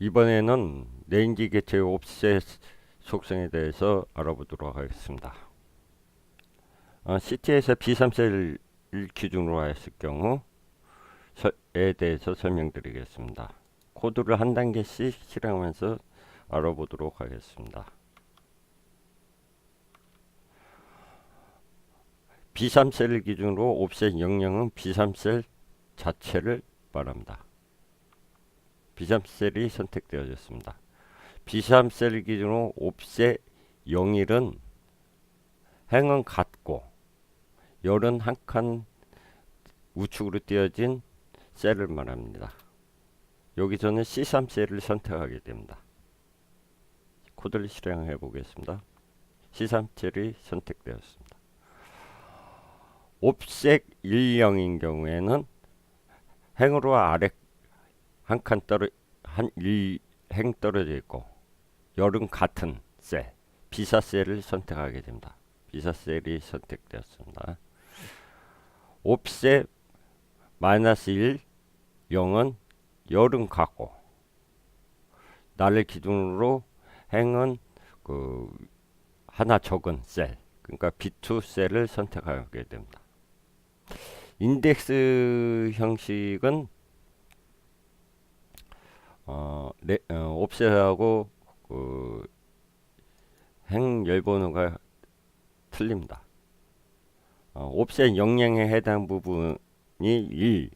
이번에는 레인지 개체 옵셋 속성에 대해서 알아보도록 하겠습니다. 어, CT에서 B3셀 기준으로 했을 경우 에 대해서 설명드리겠습니다. 코드를 한 단계씩 실행하면서 알아보도록 하겠습니다. B3셀을 기준으로 옵셋 영역은 B3셀 자체를 말합니다. B3셀이 선택되어졌습니다. B3셀 기준으로 옵셋 0일은 행은 같고 열은 한 칸 우측으로 띄어진 셀을 말합니다. 여기서는 C3셀을 선택하게 됩니다. 코드를 실행해 보겠습니다. C3셀이 선택되었습니다. 옵셋 10인 경우에는 행으로 아래 한 칸 떨어 한1행 떨어져 있고 열은 같은 셀 비사 셀을 선택하게 됩니다. 비사 셀이 선택되었습니다. 옵셋 마이너스 1 0은 열은 같고 날을 기준으로 행은 그 하나 적은 셀 그러니까 B2 셀을 선택하게 됩니다. 인덱스 형식은 어, 네, 어, 옵셋하고 그 행열번호가 틀립니다. 어, 옵셋 영향에 해당 부분이 1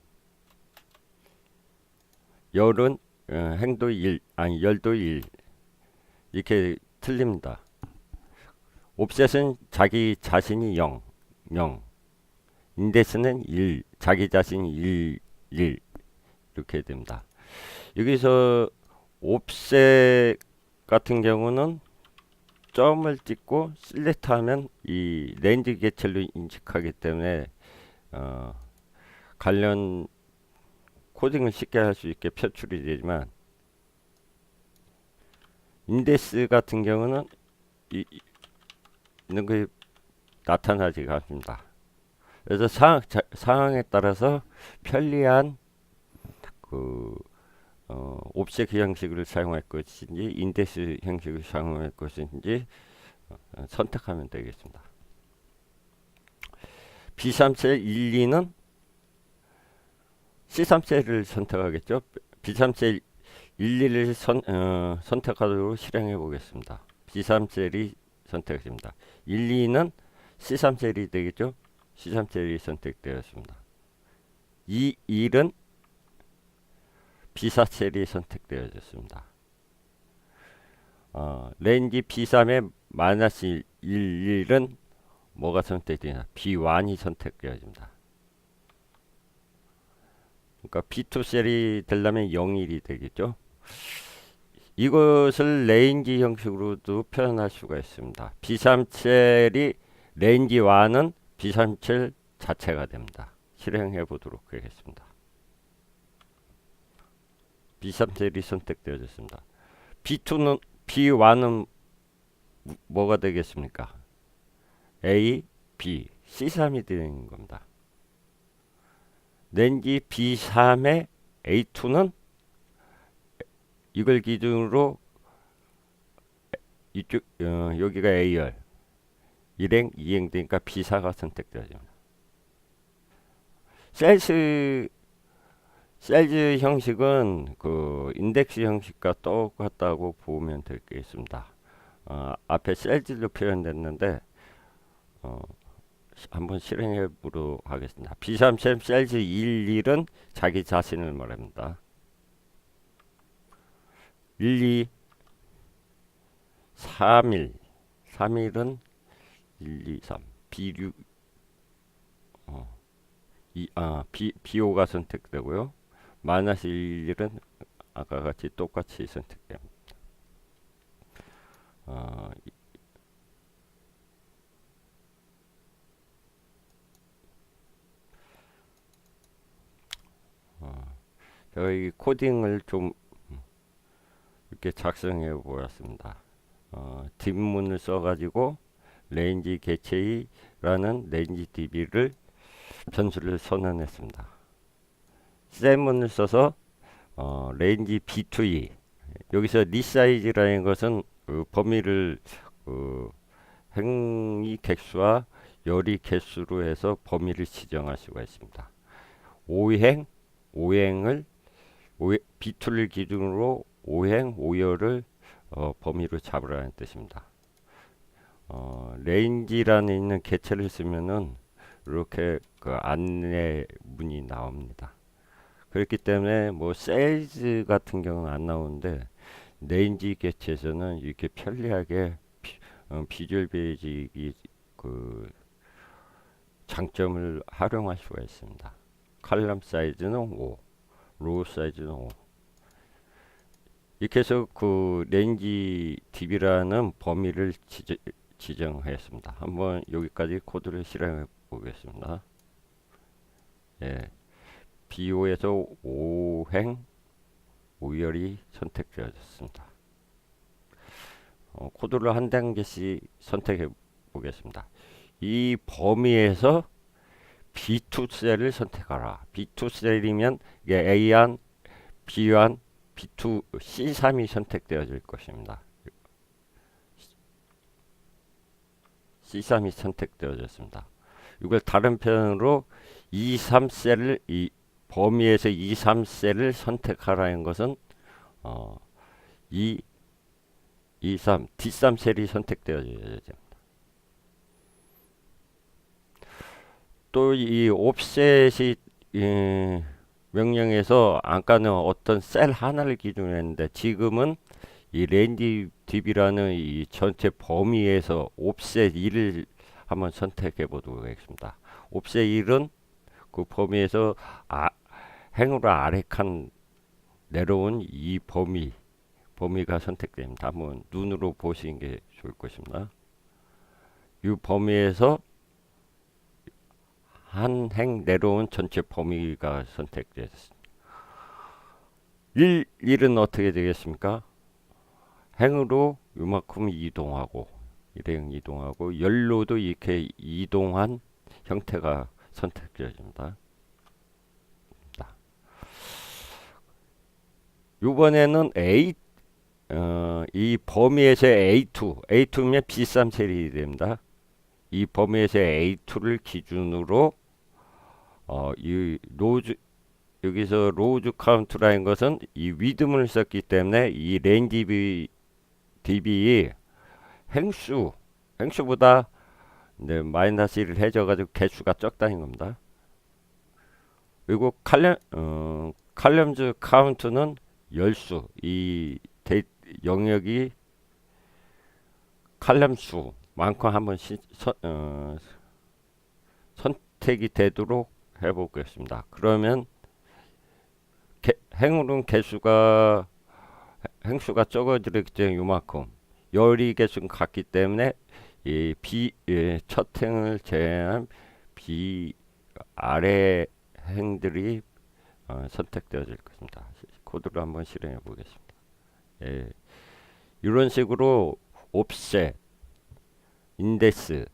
열은 어, 행도 1 아니 열도 1 이렇게 틀립니다. 옵셋은 자기 자신이 0 0 인덱스는 1 자기 자신이 1 1 이렇게 됩니다. 여기서 옵셋 같은 경우는 점을 찍고 실렉트하면 이 렌즈 개체로 인식하기 때문에 어, 관련 코딩을 쉽게 할 수 있게 표출이 되지만 인덱스 같은 경우는 이, 이- 있는 게 나타나지가 않습니다. 그래서 상황, 자, 상황에 따라서 편리한 그 어, 옵셋 형식을 사용할 것인지 인덱스 형식을 사용할 것인지 어, 선택하면 되겠습니다. B3셀 1, 2는 C3셀을 선택하겠죠. B3셀 1, 2를 선, 어, 선택하도록 실행해 보겠습니다. B3셀이 선택됩니다. 1, 2는 C3셀이 되겠죠. C3셀이 선택되었습니다. 2, 1은 B4셀이 선택되어졌습니다. 어, 렌지 B3의 마이너스 1, 1은 뭐가 선택되냐? B1이 선택되어집니다. 그러니까 B2 셀이 되려면 01이 되겠죠. 이것을 레인지 형식으로도 표현할 수가 있습니다. B3 셀이 레인지 1은 B3 셀 자체가 됩니다. 실행해 보도록 하겠습니다. B3 셀이 선택되어졌습니다. B2는 B1은 뭐가 되겠습니까? A, B, C3이 되는 겁니다. 렌지 B3의 A2는 이걸 기준으로 이쪽 어, 여기가 A열 1행 2행 되니까 B4가 선택되어집니다. 셀스 셀즈 형식은 그 인덱스 형식과 똑같다고 보면 되겠습니다. 어, 앞에 셀즈로 표현됐는데 어, 시- 한번 실행해 보도록 하겠습니다. B3셀 셀즈 1, 1은 자기 자신을 말합니다. 1, 2, 3, 1 3일은 1, 2, 3 B6 어, 이, 아, B, B5가 선택되고요. 1, 1은 아까 같이 똑같이 선택됩니다. 어, 이- 어, 이 코딩을 좀 이렇게 작성해 보았습니다. 어, 뒷문을 써가지고 레인지 개체이라는 레인지 DB를 변수를 선언했습니다. 셀문을 써서 어, 레인지 B2E 여기서 리사이즈라는 것은 그 범위를 그 행위 개수와 열이 개수로 해서 범위를 지정할 수가 있습니다. 5행, 5행을 비투를 기준으로 5행, 5열을 어, 범위로 잡으라는 뜻입니다. 어, 레인지라는 있는 개체를 쓰면은 이렇게 그 안내 문이 나옵니다. 그렇기 때문에 뭐 세일즈 같은 경우는 안 나오는데 레인지 개체에서는 이렇게 편리하게 비, 어, 비주얼 베이직이 그 장점을 활용할 수가 있습니다. 칼럼 사이즈는 5, 로우 사이즈는 5. 이렇게 해서 그 레인지 DB라는 범위를 지정, 지정하였습니다. 한번 여기까지 코드를 실행해 보겠습니다. 예. BO에서 5행 5열이 선택되어졌습니다. 어, 코드를 한 단계씩 선택해 보겠습니다. 이 범위에서 B2 셀을 선택하라. B2 셀이면 이게 A1, B1, B2, C3이 선택되어질 것입니다. C3이 선택되어졌습니다. 이걸 다른 표현으로 2, 3셀을 이 범위에서 2, 3셀을 선택하라는 것은 어, 2, 2, 3, D3 셀이 선택되어져야 됩니다. 또 이 옵셋이 예, 명령에서 아까는 어떤 셀 하나를 기준으로 했는데 지금은 이 랜디 DB라는 이 전체 범위에서 옵셋 1을 한번 선택해 보도록 하겠습니다. 옵셋 1은 그 범위에서 아, 행으로 아래 칸 내려온 이 범위 범위가 선택됩니다. 한번 눈으로 보시는 게 좋을 것입니다. 이 범위에서 한 행 내려온 전체 범위가 선택됐습니다. 1, 1은 어떻게 되겠습니까? 행으로 이만큼 이동하고 일행 이동하고 열로도 이렇게 이동한 형태가 선택되어집니다. 이번에는 A 어, 이 범위에서 A2, A2면 B3 셀이 됩니다. 이 범위에서 A2를 기준으로 어, 이 로즈 여기서 로즈 카운트라는 것은 이 위듬을 썼기 때문에 이 렌디비 DB 행수 행수보다 네, 마이너스 1을 해줘가지고 개수가 적다는 겁니다. 그리고 칼럼 어, 칼럼즈 카운트는 열수 이 데, 영역이 칼럼수만큼 한번 시, 서, 어, 선택이 되도록 해보겠습니다. 그러면 개, 행운은 개수가 행수가 적어지기 때문에 요만큼 열이 개수는 같기 때문에 이 비, 예, 첫 행을 제외한 비 아래 행들이 어, 선택되어질 것입니다. 코드를 한번 실행해 보겠습니다. 예, 이런 식으로 옵셋, 인덱스,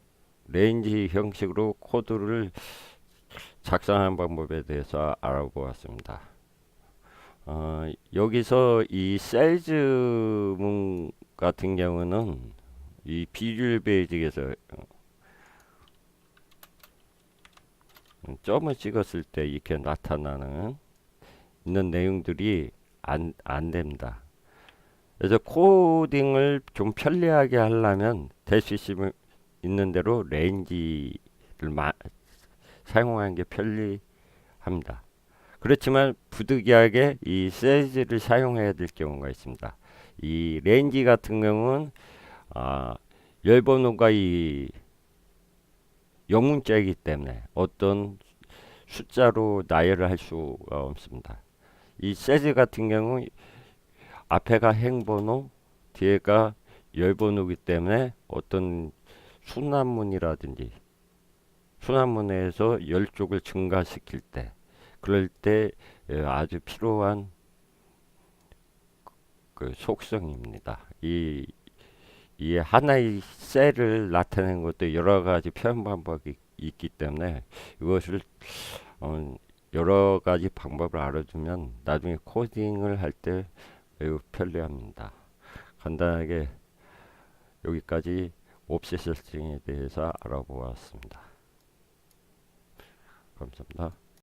레인지 형식으로 코드를 작성하는 방법에 대해서 알아보았습니다. 어, 여기서 이 셀즈문 같은 경우는 이 비주얼 베이직에서 어, 점을 찍었을 때 이렇게 나타나는 있는 내용들이 안, 안 됩니다. 그래서 코딩을 좀 편리하게 하려면 될수 있는 대로 레인지를 마, 사용하는 게 편리합니다. 그렇지만 부득이하게 이 세즈를 사용해야 될 경우가 있습니다. 이 레인지 같은 경우는 아, 열번호가 이 영문자이기 때문에 어떤 숫자로 나열을 할 수가 없습니다. 이 세즈 같은 경우 앞에가 행번호, 뒤에가 열번호기 때문에 어떤 순환문이라든지 순환문에서 열 쪽을 증가시킬 때 그럴 때 예, 아주 필요한 그 속성입니다. 이, 이 하나의 셀을 나타내는 것도 여러 가지 표현 방법이 있기 때문에 이것을 어, 여러 가지 방법을 알아두면 나중에 코딩을 할 때 매우 편리합니다. 간단하게 여기까지 옵셋 설정에 대해서 알아보았습니다. 감사합니다.